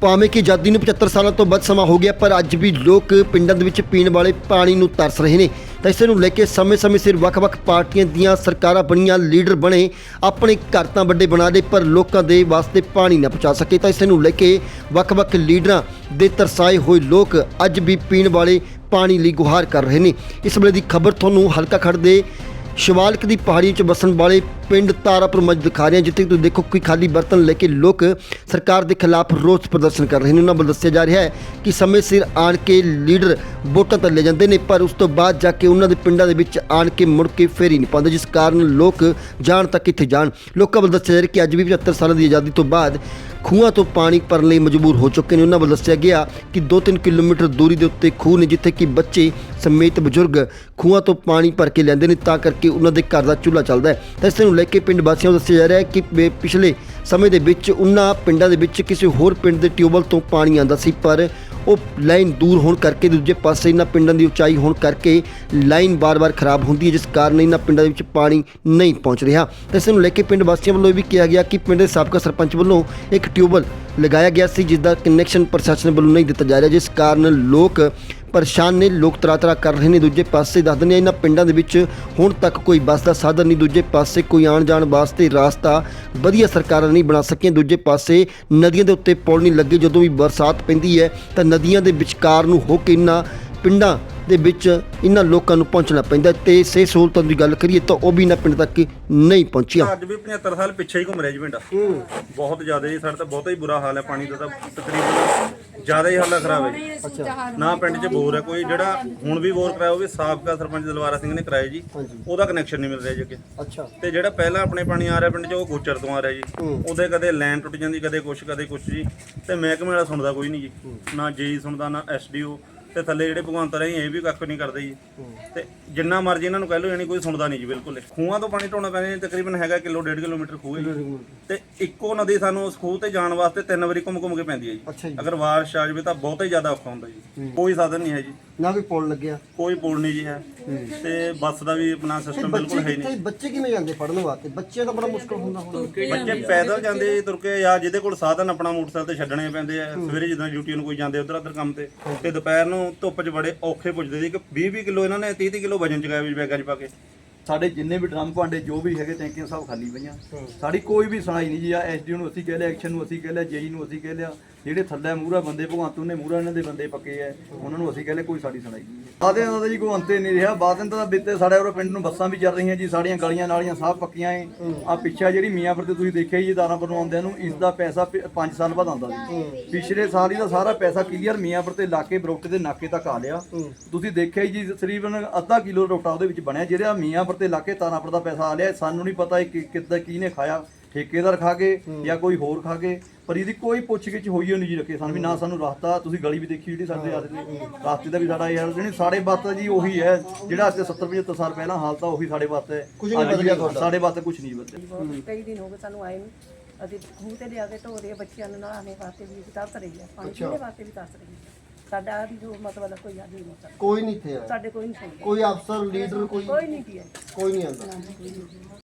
ਭਾਵੇਂ ਕਿ ਆਜ਼ਾਦੀ ਨੂੰ 75 ਸਾਲਾਂ ਤੋਂ ਵੱਧ ਸਮਾਂ ਹੋ ਗਿਆ, ਪਰ ਅੱਜ ਵੀ ਲੋਕ ਪਿੰਡਾਂ ਦੇ ਵਿੱਚ ਪੀਣ ਵਾਲੇ ਪਾਣੀ ਨੂੰ ਤਰਸ ਰਹੇ ਨੇ। ਤਾਂ ਇਸੇ ਨੂੰ ਲੈ ਕੇ ਸਮੇਂ-ਸਮੇਂ ਸਿਰ ਵੱਖ-ਵੱਖ ਪਾਰਟੀਆਂ ਦੀਆਂ ਸਰਕਾਰਾਂ ਬਣੀਆਂ ਲੀਡਰ ਬਣੇ, ਆਪਣੇ ਘਰ ਤਾਂ ਵੱਡੇ ਬਣਾ ਦੇ, ਪਰ ਲੋਕਾਂ ਦੇ ਵਾਸਤੇ ਪਾਣੀ ਨਾ ਪਹੁੰਚਾ ਸਕੇ। ਤਾਂ ਇਸੇ ਨੂੰ ਲੈ ਕੇ ਵੱਖ-ਵੱਖ ਲੀਡਰਾਂ ਦੇ ਤਰਸਾਏ ਹੋਏ ਲੋਕ ਅੱਜ ਵੀ ਪੀਣ ਵਾਲੇ ਪਾਣੀ ਲਈ ਗੁਹਾਰ ਕਰ ਰਹੇ ਨੇ। ਇਸ ਵੇਲੇ ਦੀ ਖਬਰ ਤੁਹਾਨੂੰ ਹਲਕਾ ਖੜ ਦੇ ਸ਼ਿਵਾਲਕ ਦੀ ਪਹਾੜੀ 'ਚ ਵਸਣ ਵਾਲੇ ਪਿੰਡ ਤਾਰਾਪੁਰ ਮੱਝ ਦਿਖਾ ਰਹੇ ਹਾਂ, ਜਿੱਥੇ ਤੁਸੀਂ ਦੇਖੋ ਕੋਈ ਖਾਲੀ ਬਰਤਨ ਲੈ ਕੇ ਲੋਕ ਸਰਕਾਰ ਦੇ ਖਿਲਾਫ ਰੋਸ ਪ੍ਰਦਰਸ਼ਨ ਕਰ ਰਹੇ ਨੇ। ਉਹਨਾਂ ਵੱਲੋਂ ਦੱਸਿਆ ਜਾ ਰਿਹਾ ਹੈ ਕਿ ਸਮੇਂ ਸਿਰ ਆਣ ਕੇ ਲੀਡਰ ਵੋਟਾਂ ਤਾਂ ਲੈ ਜਾਂਦੇ ਨੇ, ਪਰ ਉਸ ਤੋਂ ਬਾਅਦ ਜਾ ਕੇ ਉਹਨਾਂ ਦੇ ਪਿੰਡਾਂ ਦੇ ਵਿੱਚ ਆਣ ਕੇ ਮੁੜ ਕੇ ਫੇਰ ਹੀ ਨਹੀਂ ਪਾਉਂਦੇ, ਜਿਸ ਕਾਰਨ ਲੋਕ ਜਾਣ ਤੱਕ ਕਿੱਥੇ ਜਾਣ। ਲੋਕਾਂ ਵੱਲੋਂ ਦੱਸਿਆ ਜਾ ਰਿਹਾ ਕਿ ਅੱਜ ਵੀ 75 ਸਾਲਾਂ ਦੀ ਆਜ਼ਾਦੀ ਤੋਂ ਬਾਅਦ ਖੂਹਾਂ ਤੋਂ ਪਾਣੀ ਭਰਨ ਲਈ ਮਜਬੂਰ ਹੋ ਚੁੱਕੇ ਨੇ। ਉਹਨਾਂ ਵੱਲੋਂ ਦੱਸਿਆ ਗਿਆ ਕਿ 2-3 ਕਿਲੋਮੀਟਰ ਦੂਰੀ ਦੇ ਉੱਤੇ ਖੂਹ ਨੇ, ਜਿੱਥੇ ਕਿ ਬੱਚੇ ਸਮੇਤ ਬਜ਼ੁਰਗ ਖੂਹਾਂ ਤੋਂ ਪਾਣੀ ਭਰ ਕੇ ਲੈਂਦੇ ਨੇ, ਤਾਂ ਕਰਕੇ ਉਹਨਾਂ ਦੇ ਘਰ ਦਾ ਚੁੱਲ੍ਹਾ ਚੱਲਦਾ ਹੈ। ਤਾਂ ਇਸ ਨੂੰ ਲੈ ਕੇ ਪਿੰਡ ਵਾਸੀਆਂ ਨੂੰ ਦੱਸਿਆ ਜਾ ਰਿਹਾ ਹੈ ਕਿ ਪ- ਪਿਛਲੇ ਸਮੇਂ ਦੇ ਵਿੱਚ ਉਹਨਾਂ ਪਿੰਡਾਂ ਦੇ ਵਿੱਚ ਕਿਸੇ ਹੋਰ ਪਿੰਡ ਦੇ ਟਿਊਬਲ ਤੋਂ ਪਾਣੀ ਆਉਂਦਾ ਸੀ, ਪਰ ਉਹ ਲਾਈਨ ਦੂਰ ਹੋਣ ਕਰਕੇ ਦੂਜੇ ਪਾਸੇ ਇਹਨਾਂ ਪਿੰਡਾਂ ਦੀ ਉਚਾਈ ਹੋਣ ਕਰਕੇ ਲਾਈਨ ਬਾਰ-ਬਾਰ ਖਰਾਬ ਹੁੰਦੀ ਹੈ, ਜਿਸ ਕਾਰਨ ਇਹਨਾਂ ਪਿੰਡਾਂ ਦੇ ਵਿੱਚ ਪਾਣੀ ਨਹੀਂ ਪਹੁੰਚ ਰਿਹਾ। ਇਸ ਨੂੰ ਲੈ ਕੇ ਪਿੰਡ ਵਾਸੀਆਂ ਵੱਲੋਂ ਇਹ ਵੀ ਕਿਹਾ ਗਿਆ ਕਿ ਪਿੰਡ ਦੇ ਸਾਬਕਾ ਸਰਪੰਚ ਵੱਲੋਂ ਇੱਕ ਟਿਊਬਲ ਲਗਾਇਆ ਗਿਆ ਸੀ, ਜਿਸ ਦਾ ਕਨੈਕਸ਼ਨ ਪ੍ਰਸ਼ਾਸਨ ਵੱਲੋਂ ਨਹੀਂ ਦਿੱਤਾ ਜਾ ਰਿਹਾ, ਜਿਸ ਕਾਰਨ ਲੋਕ ਪਰੇਸ਼ਾਨ ਨੇ ਲੋਕ ਤਰਾ ਤਰਾ ਕਰ ਰਹੇ ਨੇ ਦੂਜੇ ਪਾਸੇ ਦੱਸ ਦਿੰਦੇ ਇਹਨਾਂ ਪਿੰਡਾਂ ਦੇ ਵਿੱਚ ਹੁਣ ਤੱਕ ਕੋਈ ਬੱਸ ਦਾ ਸਾਧਨ ਨਹੀਂ ਦੂਜੇ ਪਾਸੇ ਕੋਈ ਆਉਣ ਜਾਣ ਵਾਸਤੇ ਰਾਸਤਾ ਵਧੀਆ ਸਰਕਾਰਾਂ ਨਹੀਂ ਬਣਾ ਸਕੀਆਂ ਦੂਜੇ ਪਾਸੇ ਨਦੀਆਂ ਦੇ ਉੱਤੇ ਪੁਲ ਨਹੀਂ ਲੱਗੇ ਜਦੋਂ ਵੀ ਬਰਸਾਤ ਪੈਂਦੀ ਹੈ ਤਾਂ ਨਦੀਆਂ ਦੇ ਵਿਚਕਾਰ ਨੂੰ ਹੋ ਕੇ ਇਹਨਾਂ ਪਿੰਡਾਂ ਦੇ ਵਿੱਚ ਇਹਨਾਂ ਲੋਕਾਂ ਨੂੰ ਪਹੁੰਚਣਾ ਪੈਂਦਾ ਤੇ ਸੇ ਸਹੂਲਤਾਂ ਦੀ ਗੱਲ ਕਰੀਏ ਤਾਂ ਉਹ ਵੀ ਇਹਨਾਂ ਪਿੰਡ ਤੱਕ ਨਹੀਂ ਪਹੁੰਚੀਆਂ। ਅੱਜ ਵੀ 75 ਸਾਲ ਪਿੱਛੇ ਹੀ ਘੁੰਮ ਰਿਹਾ ਜੀ ਪਿੰਡ। ਬਹੁਤ ਜ਼ਿਆਦਾ ਜੀ ਸਾਡੇ ਤਾਂ ਬਹੁਤਾ ਹੀ ਬੁਰਾ ਹਾਲ ਹੈ ਪਾਣੀ ਦਾ ਤਾਂ ਤਕਰੀਬਨ ਜ਼ਿਆਦਾ ਹੀ ਹਾਲਤ ਖਰਾਬ ਹੈ ਜੀ। ਨਾ ਪਿੰਡ 'ਚ ਬੋਰ ਹੈ ਕੋਈ ਜਿਹੜਾ ਹੁਣ ਵੀ ਬੋਰ ਕਰਾਇਆ ਉਹ ਵੀ ਸਾਬਕਾ ਸਰਪੰਚ ਦਲਵਾਰਾ ਸਿੰਘ ਨੇ ਕਰਾਇਆ ਜੀ। ਉਹਦਾ ਕਨੈਕਸ਼ਨ ਨਹੀਂ ਮਿਲ ਰਿਹਾ ਜੀ ਅੱਗੇ। ਅੱਛਾ। ਤੇ ਜਿਹੜਾ ਪਹਿਲਾਂ ਆਪਣੇ ਪਾਣੀ ਆ ਰਿਹਾ ਪਿੰਡ 'ਚ ਉਹ ਗੋਚਰ ਤੋਂ ਆ ਰਿਹਾ ਜੀ। ਉਹਦੇ ਕਦੇ ਲਾਈਨ ਟੁੱਟ ਜਾਂਦੀ ਕਦੇ ਕੁਛ ਕਦੇ ਕੁਛ ਜੀ। ਤੇ ਮਹਿਕਮੇ ਵਾਲਾ ਸੁਣਦਾ ਕੋਈ ਨਹੀਂ ਜੀ। ਨਾ ਜੇਈ ਸੁਣਦਾ ਨਾ ਐਸਡੀਓ ਤੇ ਥੱਲੇ ਜਿਹੜੇ ਭਗਵੰਤ ਰਹੇ ਇਹ ਵੀ ਕੱਖ ਨਹੀਂ ਕਰਦੇ ਜੀ। ਤੇ ਜਿੰਨਾ ਮਰਜ਼ੀ ਇਹਨਾਂ ਨੂੰ ਕਹਿ ਲਓ ਯਾਨੀ ਕੋਈ ਸੁਣਦਾ ਨਹੀਂ ਜੀ ਬਿਲਕੁਲ। ਖੂਹਾਂ ਤੋਂ ਪਾਣੀ ਢੋਣਾ ਪੈਂਦਾ ਜੀ ਤਕਰੀਬਨ ਹੈਗਾ ਕਿਲੋ ਡੇਢ ਕਿਲੋਮੀਟਰ ਖੂਹ ਹੈ ਜੀ। ਤੇ ਇੱਕੋ ਨਦੀ ਸਾਨੂੰ ਉਸ ਖੂਹ ਤੇ ਜਾਣ ਵਾਸਤੇ ਤਿੰਨ ਵਾਰੀ ਘੁੰਮ ਘੁੰਮ ਕੇ ਪੈਂਦੀ ਹੈ ਅੱਛਾ ਜੀ। ਜੀ। ਅਗਰ ਬਾਰਿਸ਼ ਆ ਜਾਵੇ ਤਾਂ ਬਹੁਤਾ ਹੀ ਜ਼ਿਆਦਾ ਔਖਾ ਹੁੰਦਾ ਜੀ। ਕੋਈ ਸਾਧਨ ਨਹੀਂ ਹੈ ਜੀ। ਨਾ ਕੋਈ ਪੁਲ ਲੱਗਿਆ? ਕੋਈ ਪੁਲ ਨਹੀਂ ਜੀ ਹੈ। ਤੇ ਬੱਸ ਦਾ ਵੀ ਆਪਣਾ ਸਿਸਟਮ ਬਿਲਕੁਲ ਹੈ ਹੀ ਨਹੀਂ। ਬੱਚੇ ਕਿਵੇਂ ਜਾਂਦੇ ਪੜਨ ਵਾਸਤੇ? ਬੱਚਿਆਂ ਦਾ ਬੜਾ ਮੁਸ਼ਕਲ ਹੁੰਦਾ ਹੁਣ। ਬੱਚੇ ਪੈਦਲ ਜਾਂਦੇ ਜੀ ਤੁਰ ਕੇ ਜਾਂ ਜਿਹਦੇ ਕੋਲ ਸਾਧਨ ਆਪਣਾ ਮੋਟਰਸਾਈਕਲ ਤੇ ਛੱਡਣੇ ਪੈਂਦੇ ਆ ਸਵੇਰੇ ਜਦੋਂ ਡਿਊਟੀ ਨੂੰ ਕੋਈ ਜਾਂਦੇ ਉਧਰ ਉਧਰ ਕੰਮ ਤੇ ਤੇ ਦੁਪਹਿਰ ਨੂੰ ਧੁੱਪ 'ਚ ਬੜੇ ਔਖੇ ਪੁੱਜਦੇ ਸੀ। ਕਿ 20 20 ਕਿਲੋ ਇਹਨਾਂ ਨੇ 30 30 ਕਿਲੋ ਵਜਨ ਚੁਕਾਇਆ ਵੀ ਬੈਗਾਂ 'ਚ ਪਾ ਕੇ। ਸਾਡੇ ਜਿੰਨੇ ਵੀ ਡਰਮ ਭਾਂਡੇ ਜੋ ਵੀ ਹੈਗੇ ਟੈਂਕੀਆਂ ਸਭ ਖਾਲੀ ਪਈਆਂ। ਸਾਡੀ ਕੋਈ ਵੀ ਸੁਣਾਈ ਨਹੀਂ ਜੀ ਆ ਐਸਡੀਓ ਨੂੰ ਅਸੀਂ ਕਹਿ ਲਿਆ ਐਕਸ਼ਨ ਨੂੰ ਅਸੀਂ ਕਹਿ ਲਿਆ ਜੇਈ ਨੂੰ ਅਸੀਂ ਕਹਿ ਲਿਆ ਜਿਹੜੇ ਥੱਲੇ ਮੂਹਰਾ ਬੰਦੇ ਭਗਵੰਤ ਨੇ ਮੂਹਰਾ ਇਹਨਾਂ ਦੇ ਬੰਦੇ ਪੱਕੇ ਐ ਉਹਨਾਂ ਨੂੰ ਅਸੀਂ ਕਹਿ ਲਿਆ ਕੋਈ ਸਾਡੀ ਸੁਣਾਈ ਨਹੀਂ ਆਦੇ ਦਾ ਜੀ ਭਗਵੰਤੇ ਨਹੀਂ ਰਿਹਾ। ਬਾਦਨ ਤਾਂ ਬਿੱਤੇ ਸਾਡੇ ਉਹ ਪਿੰਡ ਨੂੰ ਬੱਸਾਂ ਵੀ ਚੱਲ ਰਹੀਆਂ ਜੀ ਸਾਡੀਆਂ ਗਲੀਆਂ ਨਾਲੀਆਂ ਸਭ ਪੱਕੀਆਂ ਏ। ਆ ਪਿੱਛਾ ਜਿਹੜੀ ਮੀਆਂਪੁਰ ਤੇ ਤੁਸੀਂ ਦੇਖਿਆ ਜੀ ਦਾਰਾਪੁਰ ਨੂੰ ਆਉਂਦਿਆਂ ਨੂੰ ਇਸ ਦਾ ਪੈਸਾ 5 ਸਾਲ ਬਾਅਦ ਆਉਂਦਾ ਸੀ ਪਿਛਲੇ ਸਾਲ ਹੀ ਦਾ ਸਾਰਾ ਪੈਸਾ ਕਲੀਅਰ ਮੀਆਂਪੁਰ ਤੇ ਲਾਕੇ ਬਰੋਟੇ ਦੇ ਨਾਕੇ ਤੱਕ ਆ ਲਿਆ। ਤੁਸੀਂ ਦੇਖਿਆ ਜੀ ਤਕਰੀਬਨ ਅੱਧਾ ਕਿਲੋ ਰੋਟਾ ਉਹਦੇ ਵਿੱਚ ਬਣਿਆ ਜਿਹੜਾ ਮੀਆਂਪੁਰ ਤੇ ਲਾਕੇ ਤਾਰਾਪੁਰ ਦਾ ਪੈਸਾ ਆ ਲਿਆ। ਸਾਨੂੰ ਨਹੀਂ ਪਤਾ ਇਹ ਕਿ- ਕਿੱਦਾਂ ਕੀ ਨੇ ਖਾਇਆ। ਠੇਕੇਦਾਰ ਖਾ ਕੇ ਜਾਂ ਕੋਈ ਹੋਰ ਖਾ ਕੇ ਪਰ ਇਹਦੀ ਕੋਈ ਪੁੱਛਗਿੱਛ ਹੋਈ ਹੋਈ ਨਹੀਂ ਜੀ ਰੱਖੇ। ਸਾਨੂੰ ਵੀ ਨਾ ਸਾਨੂੰ ਰਸਤਾ ਤੁਸੀਂ ਗਲੀ ਵੀ ਦੇਖੀ ਜਿਹੜੀ ਸਾਡੇ ਰਸਤੇ ਦੀ ਰਸਤੇ ਦਾ ਵੀ ਸਾਡਾ ਯਾਰ ਜਿਹੜੀ ਸਾਡੇ ਵਾਸਤੇ ਜੀ ਉਹੀ ਹੈ। ਜਿਹੜਾ ਅੱਜ 70 75 ਸਾਲ ਪਹਿਲਾਂ ਹਾਲ ਤਾਂ ਉਹੀ ਸਾਡੇ ਵਾਸਤੇ ਕੁਝ ਨਹੀਂ ਬਦਲਿਆ ਤੁਹਾਡਾ। ਸਾਡੇ ਵਾਸਤੇ ਕੁਝ ਨਹੀਂ ਬਦਲਿਆ। ਕਈ ਦਿਨ ਹੋ ਗਏ ਸਾਨੂੰ ਆਏ ਨੂੰ। ਅਸੀਂ ਖੂਹ ਤੇ ਲਿਆ ਕੇ ਧੋ ਰਹੇ ਬੱਚਿਆਂ ਨੂੰ ਨਹਾਉਣੇ ਵਾਸਤੇ ਵੀ ਤਰਸ ਰਹੀ ਹੈ। ਪਾਣੀ ਪੀਣੇ ਵਾਸਤੇ ਵੀ ਤਰਸ ਰਹੀ ਹੈ। ਸਾਡਾ ਜੋ ਮਤਲਬ ਹੈ ਕੋਈ ਆਦਮੀ ਨਹੀਂ ਸਾਡਾ ਕੋਈ ਨਹੀਂ ਇੱਥੇ ਆਇਆ। ਸਾਡੇ ਕੋਈ ਨਹੀਂ ਸੁਣਦਾ। ਕੋਈ ਅਫਸਰ ਲੀਡਰ ਕੋਈ ਕੋਈ ਨਹੀਂ ਪੀਆ ਕੋਈ ਨਹੀਂ ਆਉਂਦਾ।